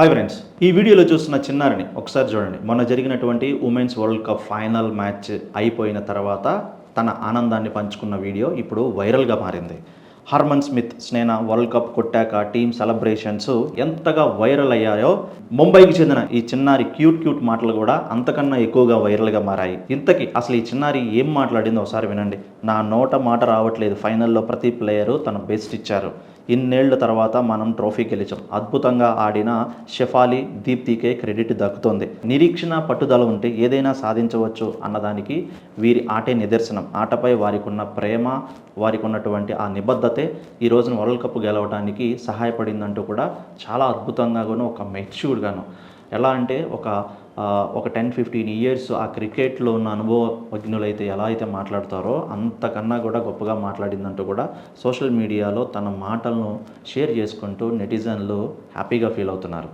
Hi friends ఈ వీడియోలో చూస్తున్న చిన్నారిని ఒకసారి చూడండి. మొన్న జరిగినటువంటి women's world cup final match అయిపోయిన తర్వాత తన ఆనందాన్ని పంచుకున్న వీడియో ఇప్పుడు వైరల్గా మారింది. హర్మన్ స్మిత్ స్నేహ వరల్డ్ కప్ కొట్టాక టీమ్ సెలబ్రేషన్స్ ఎంతగా వైరల్ అయ్యాయో ముంబైకి చెందిన ఈ చిన్నారి క్యూట్ క్యూట్ మాటలు కూడా అంతకన్నా ఎక్కువగా వైరల్గా మారాయి. ఇంతకీ అసలు ఈ చిన్నారి ఏం మాట్లాడిందో ఒకసారి వినండి. నా నోట మాట రావట్లేదు. ఫైనల్లో ప్రతి ప్లేయరు తన బెస్ట్ ఇచ్చారు. ఇన్నేళ్ళ తర్వాత మనం ట్రోఫీ గెలిచాం. అద్భుతంగా ఆడిన షెఫాలి దీప్తికే క్రెడిట్ దక్కుతోంది. నిరీక్షణ పట్టుదల ఉంటే ఏదైనా సాధించవచ్చు అన్నదానికి వీరి ఆటే నిదర్శనం. ఆటపై వారికి ఉన్న ప్రేమ వారికి ఉన్నటువంటి ఆ నిబద్ధతే ఈ రోజున వరల్డ్ కప్ గెలవడానికి సహాయపడిందంటూ కూడా చాలా అద్భుతంగాను ఒక మెచ్యూర్డ్గాను ఎలా అంటే ఒక ఒక టెన్ ఫిఫ్టీన్ ఇయర్స్ ఆ క్రికెట్లో ఉన్న అనుభవజ్ఞులైతే ఎలా అయితే మాట్లాడతారో అంతకన్నా కూడా గొప్పగా మాట్లాడిందంటూ కూడా సోషల్ మీడియాలో తన మాటలను షేర్ చేసుకుంటూ నెటిజన్లు హ్యాపీగా ఫీల్ అవుతున్నారు.